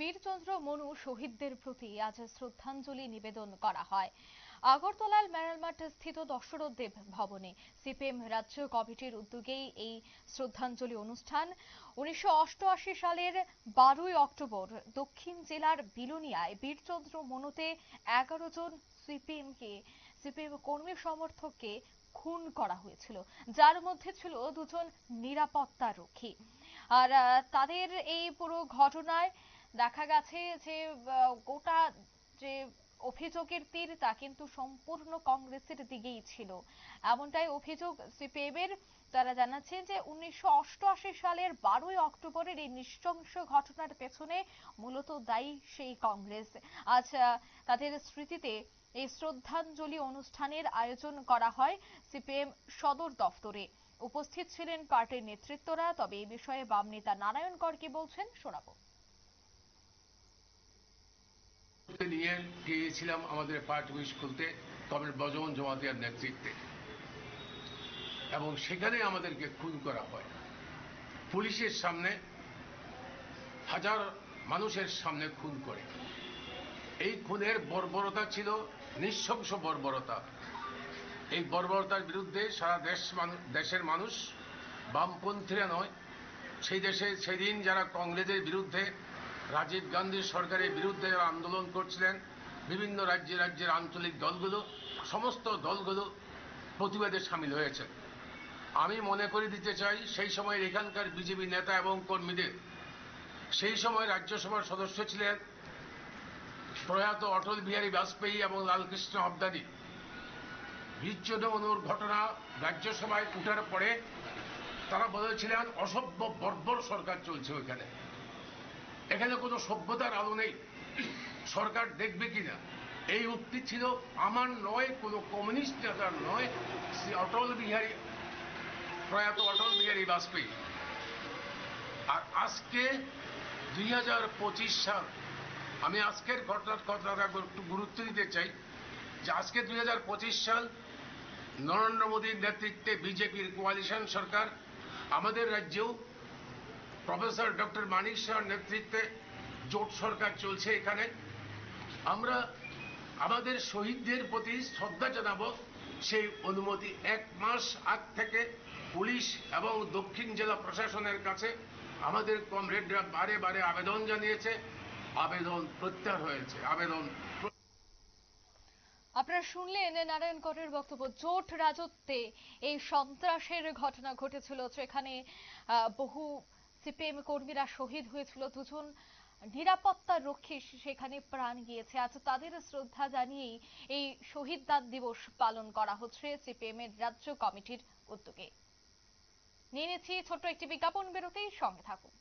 বীরচন্দ্র মনু শহীদদের প্রতি আজ শ্রদ্ধাঞ্জলি নিবেদন করা হয়। আগরতলার মেরালমাঠ স্থিত দশরথদেব ভবনে সিপিএম রাজ্য কমিটির উদ্যোগেই এই শ্রদ্ধাঞ্জলি অনুষ্ঠান। উনিশশো অষ্টআশি সালের বারোই অক্টোবর দক্ষিণ জেলার বিলোনিয়ায় বীরচন্দ্র মনুতে এগারো জন সিপিএমকে, সিপিএম কর্মী সমর্থককে খুন করা হয়েছিল। যার মধ্যে ছিল দুজন নিরাপত্তা রক্ষী। আর তাদের এই পুরো ঘটনায় দেখা গেছে যে গোটা যে অভিযোগের তীর তা কিন্তু সম্পূর্ণ কংগ্রেসের দিকেই ছিল। এমনটাই অভিযোগ সিপিএম এর তারা জানাচ্ছে যে, উনিশশো সালের বারোই অক্টোবরের এই নৃশংস ঘটনার পেছনে মূলত দায়ী সেই কংগ্রেস। আজ তাদের স্মৃতিতে এই শ্রদ্ধাঞ্জলি অনুষ্ঠানের আয়োজন করা হয় সিপিএম সদর দফতরে। উপস্থিত ছিলেন পার্টির নেতৃত্বরা, তবে এই বিষয়ে বাম নেতা নারায়ণ কর কি বলছেন শোনাবো। নিয়ে গিয়েছিলাম আমাদের পার্টি অফিস খুলতে কমরেড বজমন জমাতিয়ার নেতৃত্বে। এবং সেখানে আমাদেরকে খুন করা হয়। পুলিশের সামনে হাজার মানুষের সামনে খুন করে। এই খুনের বর্বরতা ছিল, নিঃশংস বর্বরতা। এই বর্বরতার বিরুদ্ধে সারা দেশ দেশের মানুষ বামপন্থীরা নয়, সেই দেশে, সেদিন যারা কংগ্রেসের বিরুদ্ধে রাজীব গান্ধী সরকারের বিরুদ্ধে আন্দোলন করছিলেন। বিভিন্ন রাজ্যে রাজ্যের আঞ্চলিক দলগুলো, সমস্ত দলগুলো প্রতিবাদে সামিল হয়েছে। আমি মনে করে দিতে চাই, সেই সময় এখানকার বিজেপি নেতা এবং কর্মীদের, সেই সময় রাজ্যসভার সদস্য ছিলেন প্রয়াত অটল বিহারী বাজপেয়ী এবং লালকৃষ্ণ আবদানি। বিচ্ছেদ অনুর ঘটনা রাজ্যসভায় উঠার পরে তারা বলেছিলেন, অসভ্য বর্বর সরকার চলছে ওইখানে। এখানে কোনো সভ্যতার আলো নেই। সরকার দেখবে কিনা? এই উক্তি ছিল, আমার নয়, কোনো কমিউনিস্ট নেতার নয়, শ্রী অটল বিহারী, প্রয়াত অটল বিহারী বাজপেয়ী। আর আজকে দুই হাজার পঁচিশ সাল, আমি আজকের ঘটনার কথাটা একটু গুরুত্ব দিতে চাই, যে আজকে দুই হাজার পঁচিশ সাল নরেন্দ্র মোদীর নেতৃত্বে বিজেপির কোয়ালিশন সরকার আমাদের রাজ্যেও প্রফেসর ডক্টর মানিক শাহর নেতৃত্বে জোট সরকার চলছে এখানে। আমরা আমাদের শহীদদের প্রতি শ্রদ্ধা জানাব সেই অনুমতি। এক মাস আগ থেকে পুলিশ এবং দক্ষিণ জেলা প্রশাসনের কাছে আমাদের কমরেডরা বারে বারে আবেদন জানিয়েছে। আবেদন প্রত্যাহার হয়েছে। আবেদন আপনারা শুনলেন নারায়ণ করের বক্তব্য, জোট রাজত্বে এই সন্ত্রাসের ঘটনা ঘটেছিল। সেখানে বহু সিপিএম কর্মীরা শহীদ হয়েছিল, দুজন নিরাপত্তা রক্ষী সেখানে প্রাণ গিয়েছে। আজ তাদের শ্রদ্ধা জানিয়েই এই শহীদ দান দিবস পালন করা হচ্ছে সিপিএম এর রাজ্য কমিটির উদ্যোগে। নিয়ে নিচ্ছি ছোট্ট একটি বিজ্ঞাপন বেরোতেই সঙ্গে থাকুন।